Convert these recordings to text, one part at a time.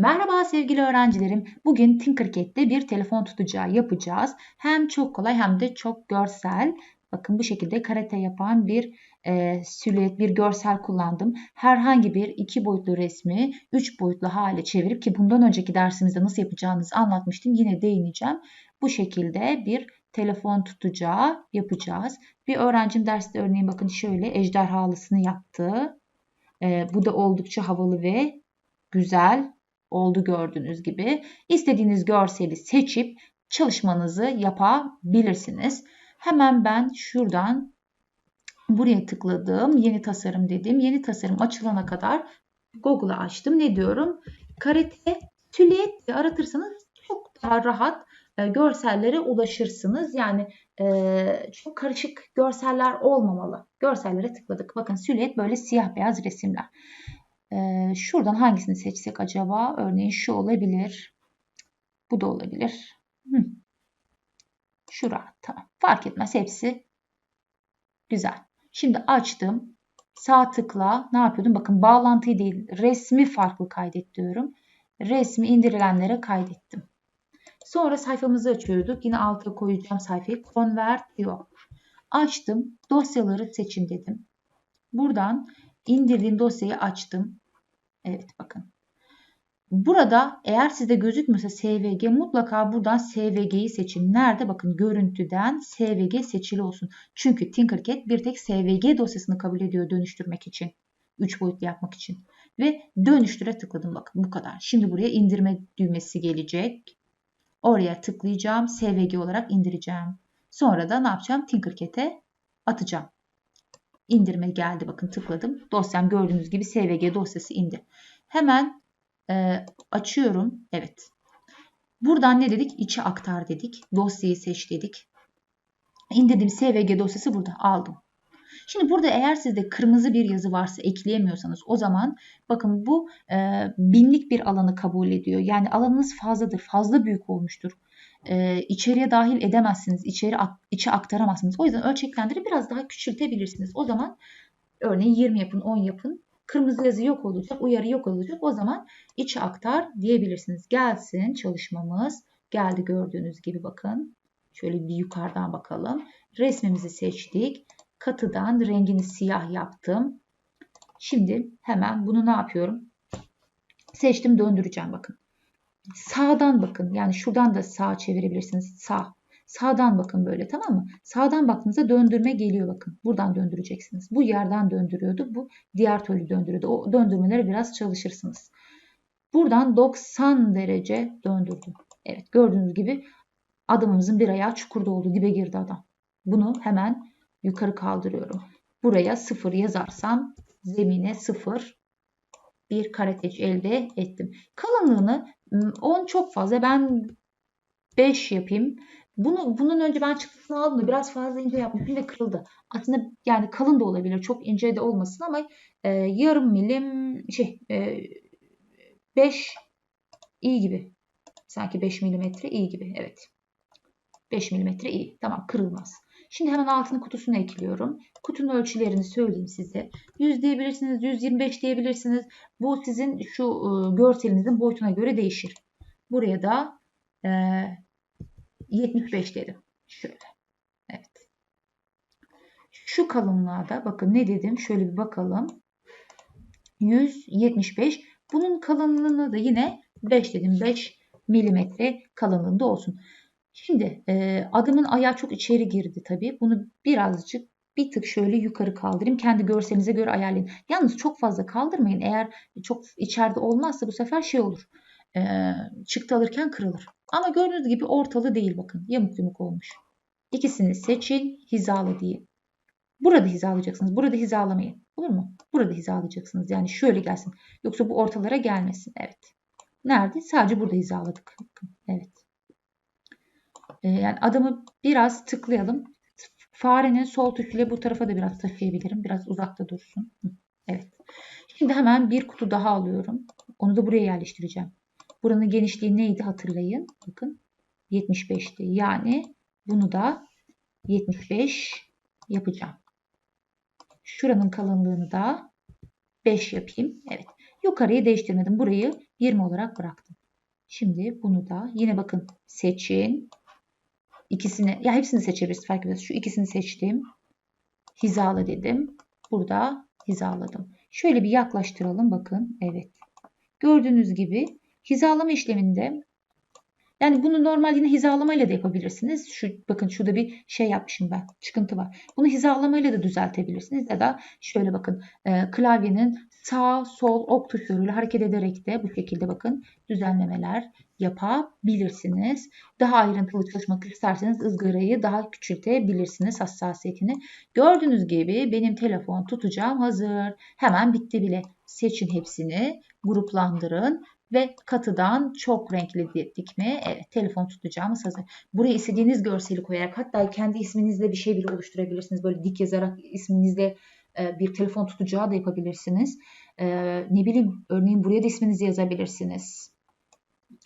Merhaba sevgili öğrencilerim. Bugün Tinkercad'de bir telefon tutacağı yapacağız. Hem çok kolay hem de çok görsel. Bakın bu şekilde karate yapan bir e, silüet, bir görsel kullandım. Herhangi bir iki boyutlu resmi üç boyutlu hale çevirip ki bundan önceki dersimizde nasıl yapacağınızı anlatmıştım. Yine değineceğim. Bu şekilde bir telefon tutacağı yapacağız. Bir öğrencim derste örneğin bakın şöyle ejderhalısını yaptı. E, bu da oldukça havalı ve güzel oldu gördüğünüz gibi. İstediğiniz görseli seçip çalışmanızı yapabilirsiniz. Hemen ben şuradan buraya tıkladım. Yeni tasarım dedim. Yeni tasarım açılana kadar Google'ı açtım. Ne diyorum? Karate tüliyet diye aratırsanız çok daha rahat e, görsellere ulaşırsınız. Yani e, çok karışık görseller olmamalı. Görsellere tıkladık. Bakın silüet böyle siyah beyaz resimler. Ee, şuradan hangisini seçsek acaba? Örneğin şu olabilir. Bu da olabilir. Hı. Şura. Tamam. Fark etmez. Hepsi güzel. Şimdi açtım. Sağ tıkla ne yapıyordum? Bakın bağlantıyı değil resmi farklı kaydet diyorum. Resmi indirilenlere kaydettim. Sonra sayfamızı açıyorduk. Yine alta koyacağım sayfayı. Convert diyor. Açtım. Dosyaları seçin dedim. Buradan indirdiğim dosyayı açtım. Evet bakın. Burada eğer sizde gözükmüyorsa SVG mutlaka buradan SVG'yi seçin. Nerede? Bakın görüntüden SVG seçili olsun. Çünkü Tinkercad bir tek SVG dosyasını kabul ediyor dönüştürmek için. 3 boyutlu yapmak için. Ve dönüştüre tıkladım bakın bu kadar. Şimdi buraya indirme düğmesi gelecek. Oraya tıklayacağım. SVG olarak indireceğim. Sonra da ne yapacağım? Tinkercad'e atacağım. İndirme geldi. Bakın tıkladım. Dosyam gördüğünüz gibi SVG dosyası indi. Hemen e, açıyorum. Evet. Buradan ne dedik? İçe aktar dedik. Dosyayı seç dedik. İndirdim SVG dosyası burada. Aldım. Şimdi burada eğer sizde kırmızı bir yazı varsa ekleyemiyorsanız o zaman bakın bu e, binlik bir alanı kabul ediyor. Yani alanınız fazladır. Fazla büyük olmuştur e, içeriye dahil edemezsiniz. İçeri içe aktaramazsınız. O yüzden ölçeklendirip biraz daha küçültebilirsiniz. O zaman örneğin 20 yapın, 10 yapın. Kırmızı yazı yok olacak, uyarı yok olacak. O zaman içe aktar diyebilirsiniz. Gelsin çalışmamız. Geldi gördüğünüz gibi bakın. Şöyle bir yukarıdan bakalım. Resmimizi seçtik. Katıdan rengini siyah yaptım. Şimdi hemen bunu ne yapıyorum? Seçtim döndüreceğim bakın. Sağdan bakın. Yani şuradan da sağa çevirebilirsiniz. Sağ. Sağdan bakın böyle tamam mı? Sağdan baktığınızda döndürme geliyor bakın. Buradan döndüreceksiniz. Bu yerden döndürüyordu. Bu diğer türlü döndürüyordu. O döndürmeleri biraz çalışırsınız. Buradan 90 derece döndürdüm. Evet gördüğünüz gibi adamımızın bir ayağı çukurda oldu. Dibe girdi adam. Bunu hemen yukarı kaldırıyorum. Buraya 0 yazarsam zemine 0 bir kareteç elde ettim. Kalınlığını 10 çok fazla. Ben 5 yapayım. Bunu bunun önce ben çıktısını aldım da biraz fazla ince yapmışım ve kırıldı. Aslında yani kalın da olabilir. Çok ince de olmasın ama e, yarım milim şey e, 5 iyi gibi. Sanki 5 milimetre iyi gibi. Evet. 5 milimetre iyi. Tamam kırılmaz. Şimdi hemen altını kutusunu ekliyorum. Kutunun ölçülerini söyleyeyim size. 100 diyebilirsiniz, 125 diyebilirsiniz. Bu sizin şu e, görselinizin boyutuna göre değişir. Buraya da e, 75 dedim. Şöyle. Evet. Şu kalınlığa da bakın ne dedim? Şöyle bir bakalım. 175. Bunun kalınlığını da yine 5 dedim. 5 milimetre kalınlığında olsun. Şimdi e, adımın ayağı çok içeri girdi tabii. Bunu birazcık bir tık şöyle yukarı kaldırayım. Kendi görselinize göre ayarlayın. Yalnız çok fazla kaldırmayın. Eğer çok içeride olmazsa bu sefer şey olur. E, çıktı alırken kırılır. Ama gördüğünüz gibi ortalı değil bakın. Yamuk yumuk olmuş. İkisini seçin. Hizalı diye. Burada hizalayacaksınız. Burada hizalamayın. Olur mu? Burada hizalayacaksınız. Yani şöyle gelsin. Yoksa bu ortalara gelmesin. Evet. Nerede? Sadece burada hizaladık. Evet. Ee, yani adımı biraz tıklayalım. Farenin sol tuşuyla bu tarafa da biraz taşıyabilirim. Biraz uzakta dursun. Evet. Şimdi hemen bir kutu daha alıyorum. Onu da buraya yerleştireceğim. Buranın genişliği neydi hatırlayın. Bakın 75'ti. Yani bunu da 75 yapacağım. Şuranın kalınlığını da 5 yapayım. Evet. Yukarıyı değiştirmedim. Burayı 20 olarak bıraktım. Şimdi bunu da yine bakın seçin. İkisini ya hepsini seçebiliriz fark etmez. Şu ikisini seçtim. Hizala dedim. Burada hizaladım. Şöyle bir yaklaştıralım bakın. Evet. Gördüğünüz gibi hizalama işleminde yani bunu normal yine hizalamayla da yapabilirsiniz. Şu bakın şurada bir şey yapmışım ben. Çıkıntı var. Bunu hizalamayla da düzeltebilirsiniz ya da şöyle bakın e, klavyenin sağ sol ok tuşlarıyla hareket ederek de bu şekilde bakın düzenlemeler yapabilirsiniz. Daha ayrıntılı çalışmak isterseniz ızgarayı daha küçültebilirsiniz hassasiyetini. Gördüğünüz gibi benim telefon tutacağım hazır. Hemen bitti bile. Seçin hepsini, gruplandırın ve katıdan çok renkli dikme. Evet telefon tutacağımız hazır. Buraya istediğiniz görseli koyarak hatta kendi isminizle bir şey bile oluşturabilirsiniz. Böyle dik yazarak isminizle bir telefon tutacağı da yapabilirsiniz. E, ne bileyim örneğin buraya da isminizi yazabilirsiniz.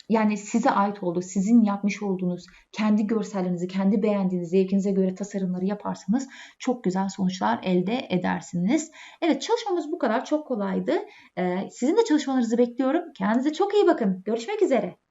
Yani size ait olduğu, sizin yapmış olduğunuz kendi görsellerinizi, kendi beğendiğiniz zevkinize göre tasarımları yaparsanız çok güzel sonuçlar elde edersiniz. Evet çalışmamız bu kadar çok kolaydı. Ee, sizin de çalışmalarınızı bekliyorum. Kendinize çok iyi bakın. Görüşmek üzere.